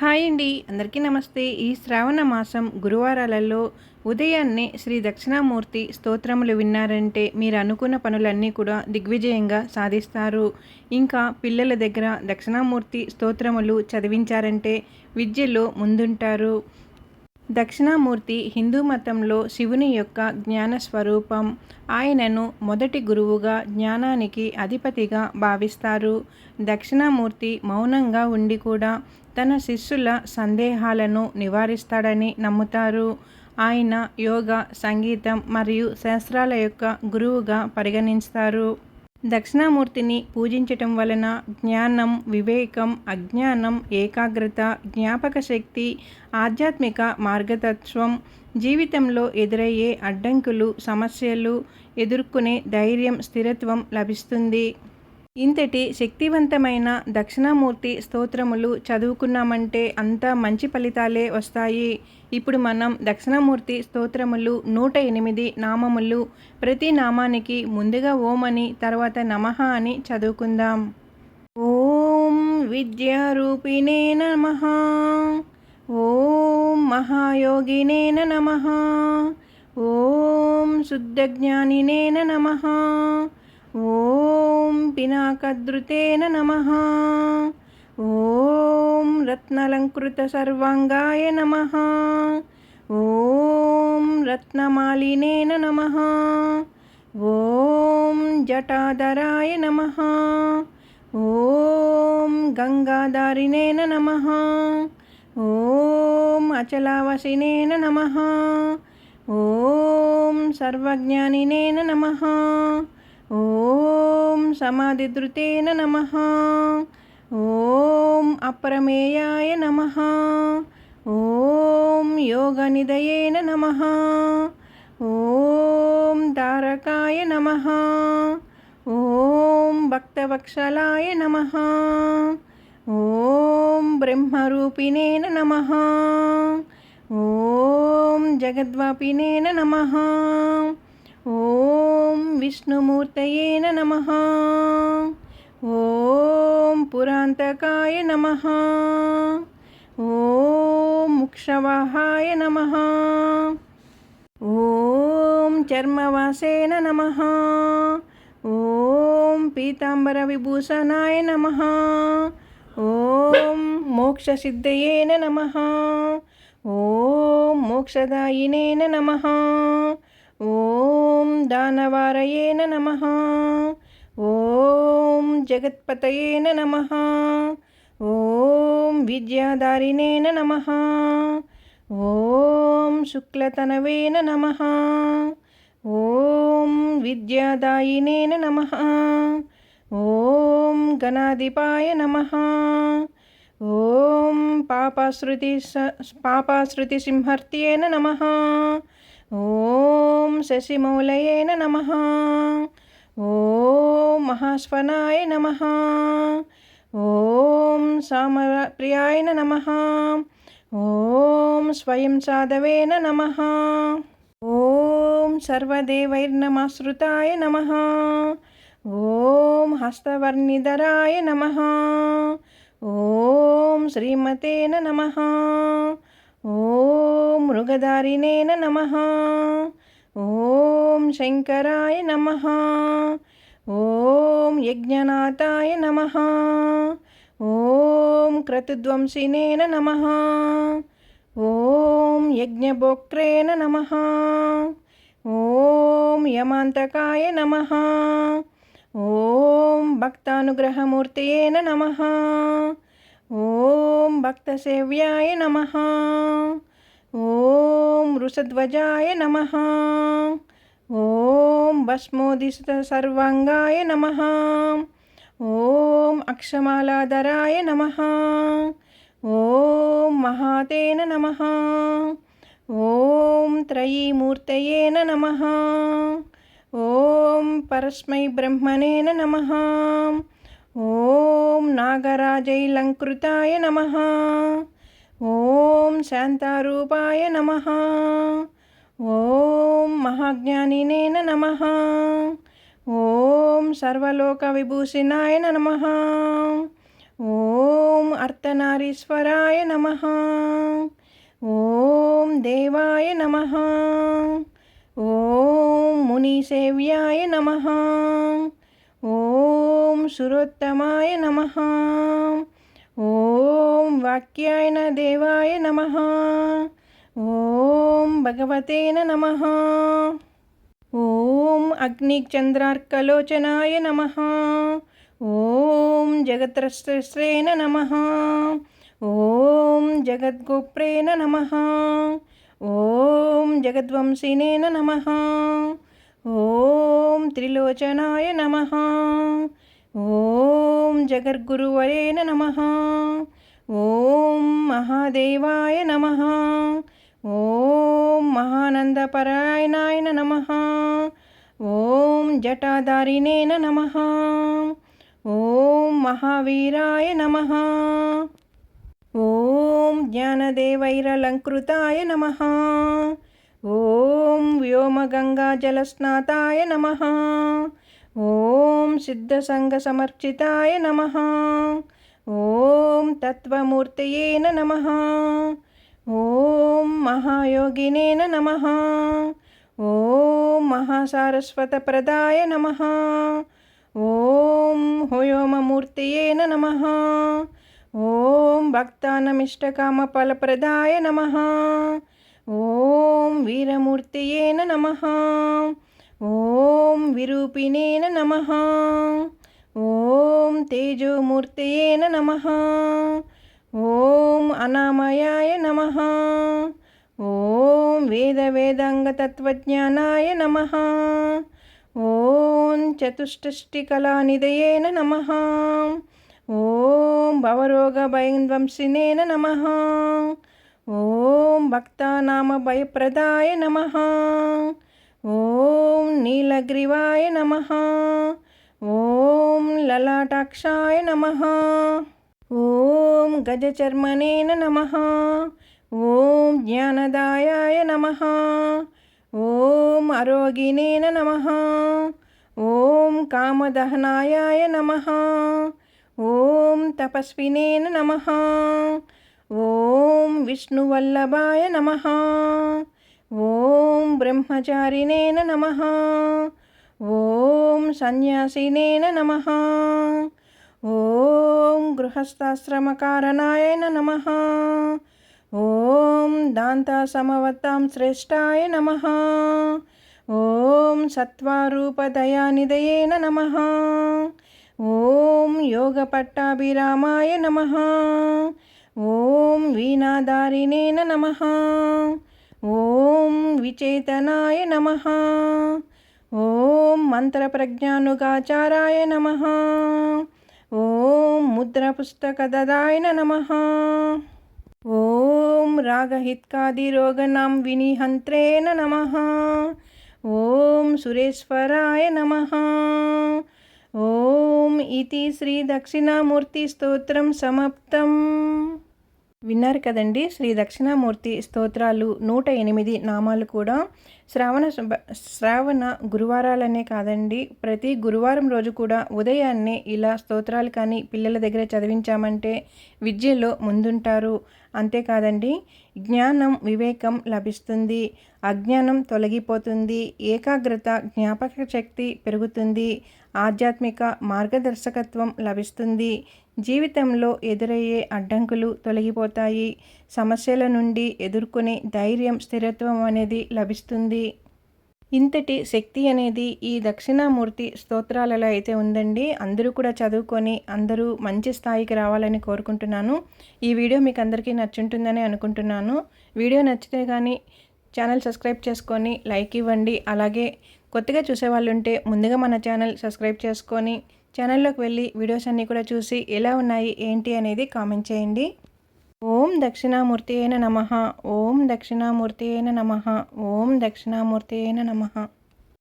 Hi అండి. అందరికీ నమస్తే. ఈ శ్రావణ మాసం గురువారాలలో ఉదయాన్నే శ్రీ దక్షిణామూర్తి స్తోత్రములు విన్నారంటే మీరు అనుకున్న పనులన్నీ కూడా దిగ్విజయంగా సాధిస్తారు. ఇంకా పిల్లల దగ్గర దక్షిణామూర్తి స్తోత్రములు చదివించారంటే విద్యలో ముందుంటారు. దక్షిణామూర్తి హిందూ మతంలో శివుని యొక్క జ్ఞాన స్వరూపం ఆయనను మొదటి గురువుగా జ్ఞానానికి అధిపతిగా భావిస్తారు. దక్షిణామూర్తి మౌనంగా ఉండి కూడా తన శిష్యుల సందేహాలను నివారిస్తాడని నమ్ముతారు. ఆయన యోగ సంగీతం మరియు శాస్త్రాల యొక్క గురువుగా పరిగణిస్తారు. దక్షిణామూర్తిని పూజించటం వలన జ్ఞానం వివేకం అజ్ఞానం ఏకాగ్రత జ్ఞాపక శక్తి ఆధ్యాత్మిక మార్గతత్వం జీవితంలో ఎదురయ్యే అడ్డంకులు సమస్యలు ఎదుర్కొనే ధైర్యం స్థిరత్వం లభిస్తుంది. ఇంతటి శక్తివంతమైన దక్షిణామూర్తి స్తోత్రములు చదువుకున్నామంటే అంతా మంచి ఫలితాలే వస్తాయి. ఇప్పుడు మనం దక్షిణామూర్తి స్తోత్రములు నూట ఎనిమిది నామములు ప్రతి నామానికి ముందుగా ఓం అని తర్వాత నమః అని చదువుకుందాం. ఓం విద్యారూపిణే నమ. ఓం మహాయోగినే నమ. ఓం శుద్ధజ్ఞానినే నమ. ఓం పినాకద్రుతేన నమ. ఓం రత్నలంకృతసర్వాంగాయ నమ. ఓం రత్నమాలినేన నమ. ఓం జటాధరాయ నమ. ఓం గంగాధారినేన నమ. ఓం అచలావసినేన నమ. ఓం సర్వజ్ఞానినేన నమ. ఓం సమాధిధృతేన నమ. ఓం అప్రమేయాయ నమ. ఓం యోగనిదయేన నమ. ఓం తారకాయ నమ. ఓం భక్తవక్షలాయ నమ. ఓం బ్రహ్మరూపిణేన నమ. ఓం జగద్వాపినేన నమ. ఓం విష్ణుమూర్తయే నమ. ఓం పురాంతకాయ నమ. ఓం ముక్షవహాయ నమ. ఓం చర్మవాసేన నమ. ఓం పీతాంబరవిభూషణాయ నమ. ఓం మోక్షసిద్ధయేన నమ. ఓం మోక్షదాయినేన నమ. ఓం దానవారయేన నమ. ఓం జగత్పతయేన నమ. ఓం విద్యాధారిణేన నమ. ఓం శుక్లతనవేన నమ. ఓం విద్యాదాయినేన నమ. ఓం గణాధిపాయ నమ. ఓం పాపాశ్రుతి పాపశ్రుతిసింహర్త్యేన నమ. ఓం శశిమౌలయేన నమ. ఓం మహాస్వనాయ నమ. ఓం సామప్రియాయ నమ. ఓం స్వయం సాధవేన నమ. ఓం సర్వదేవైర్నమశ్రుతాయ నమ. ఓం హస్తవర్ణిధరాయ నమ. ఓం శ్రీమతేన నమ. ఓం మృగధారినేన నమ. ఓం శంకరాయ నమ. ఓం యజ్ఞనాథాయ నమ. ఓం క్రతుధ్వంసినేన నమ. ఓం యజ్ఞభోక్రేణ నమ. ఓం యమాంతకాయ నమ. ఓం భక్తానుగ్రహమూర్తయేన నమ. ఓం భక్తసేవ్యాయ నమ. ఓం వృషధ్వజాయ నమ. ఓం భస్మోదిత సర్వాంగాయ నమ. ఓం అక్షమాలాధరాయ నమ. ఓం మహాతేన నమ. ఓం త్రయీమూర్తయేన నమ. ఓం పరస్మై బ్రహ్మణేన నమ. ఓం నాగరాజైలంకృతాయ నమ. ఓం శాంతారూపాయ నమ. ఓం మహాజ్ఞానినేన నమ. ఓం సర్వలోక సర్వలోకవిభూషణాయ నమ. ఓం అర్ధనారీశ్వరాయ నమ. ఓం దేవాయ నమ. ఓం మునిసేవ్యాయ నమ. ఓం సురోత్తమాయ నమ ఓం వాక్యాయన దేవాయ నమ ఓం భగవతేన నమ ఓం అగ్నిచంద్రార్కలోచనాయ నమ ఓం జగత్రశ్రేణ నమ ఓం జగద్గోప్రేణ నమ ఓం జగద్వంశినేన నమ ఓం త్రిలోచనాయ నమ ఓం జగద్గురువరేణ నమ. ఓం మహాదేవాయ నమ. ఓం మహానందపరాయణాయన నమ. ఓం జటాధారిణేన నమ. ఓం మహావీరాయ నమ. ఓం జ్ఞానదేవైరలంకృతాయ నమ. ఓం వ్యోమగంగాజలస్నాతాయ నమ. ఓం సిద్ధసంగ సమర్చితాయ నమ. ఓం తత్వమూర్తయేన నమ. ఓం మహాయోగినేన నమ. ఓం మహాసారస్వతప్రదాయ నమ. ఓం హోయోమమూర్తయేన నమ. ఓం భక్తానమిష్టకామఫలప్రదాయ నమ. ఓం వీరమూర్తయేన నమ. విరూపిణేన నమ. ఓం తేజోమూర్తయేన నమ. ఓం అనామయాయ నమ. ఓం వేద వేదాంగతత్వజ్ఞానాయ నమ. ఓం చతుష్టష్టికళానిదయేన నమ. ఓం భవరోగభయంధ్వంసినేన నమ. ఓం భక్తానామభయప్రదాయ నమ. ఓం నీలగ్రీవాయ నమ. ఓం లలాటాక్షాయ నమ. ఓం గజచర్మనేన నమ. ఓం జ్ఞానదాయాయ నమ. ఓం ఆరోగినేన నమ. ఓం కామదహనాయాయ నమ. ఓం తపస్వినేన నమ. ఓం విష్ణువల్లభాయ నమ. ఓం బ్రహ్మచారినేన నమ. ఓం సన్యాసినేన నమ. ఓం గృహస్థాశ్రమకారణాయన నమ. ఓం దాంతాసమవత్తాం శ్రేష్టాయ నమ. ఓం సత్వారూపదయానిదయేన నమ. ఓం యోగపట్టాభిరామాయ నమ. ఓం వీణాదారిణేన నమ. ఓం విచేతనాయ నమ. ఓం మంత్రప్రజ్ఞానుగాచారాయ నమ. ఓం ముద్రపుస్తకదదాయ నమ. ఓం రాగహిత్కాదిరోగనాం వినిహంత్రేణ నమ. ఓం సురేశ్వరాయ నమ. ఓం ఇది శ్రీ దక్షిణామూర్తి స్తోత్రం సమాప్తం. విన్నారు కదండి. శ్రీ దక్షిణామూర్తి స్తోత్రాలు నూట ఎనిమిది నామాలు కూడా శ్రావణ శ్రావణ గురువారాలనే కాదండి. ప్రతి గురువారం రోజు కూడా ఉదయాన్నే ఇలా స్తోత్రాలు కానీ పిల్లల దగ్గర చదివించామంటే విద్యలో ముందుంటారు. అంతేకాదండి జ్ఞానం వివేకం లభిస్తుంది. అజ్ఞానం తొలగిపోతుంది. ఏకాగ్రత జ్ఞాపక శక్తి పెరుగుతుంది. ఆధ్యాత్మిక మార్గదర్శకత్వం లభిస్తుంది. జీవితంలో ఎదురయ్యే అడ్డంకులు తొలగిపోతాయి. సమస్యల నుండి ఎదుర్కొనే ధైర్యం స్థిరత్వం అనేది లభిస్తుంది. ఇంతటి శక్తి అనేది ఈ దక్షిణామూర్తి స్తోత్రాలలో అయితే ఉందండి. అందరూ కూడా చదువుకొని అందరూ మంచి స్థాయికి రావాలని కోరుకుంటున్నాను. ఈ వీడియో మీకు అందరికీ నచ్చుంటుందని అనుకుంటున్నాను. వీడియో నచ్చితే కానీ ఛానల్ సబ్స్క్రైబ్ చేసుకొని లైక్ ఇవ్వండి. అలాగే కొత్తగా చూసేవాళ్ళు ఉంటే ముందుగా మన ఛానల్ సబ్స్క్రైబ్ చేసుకొని ఛానల్లోకి వెళ్ళి వీడియోస్ అన్నీ కూడా చూసి ఎలా ఉన్నాయి ఏంటి అనేది కామెంట్ చేయండి. ఓం దక్షిణామూర్తి అయిన నమ. ఓం దక్షిణామూర్తి అయిన నమ. ఓం దక్షిణామూర్తి అయిన నమ.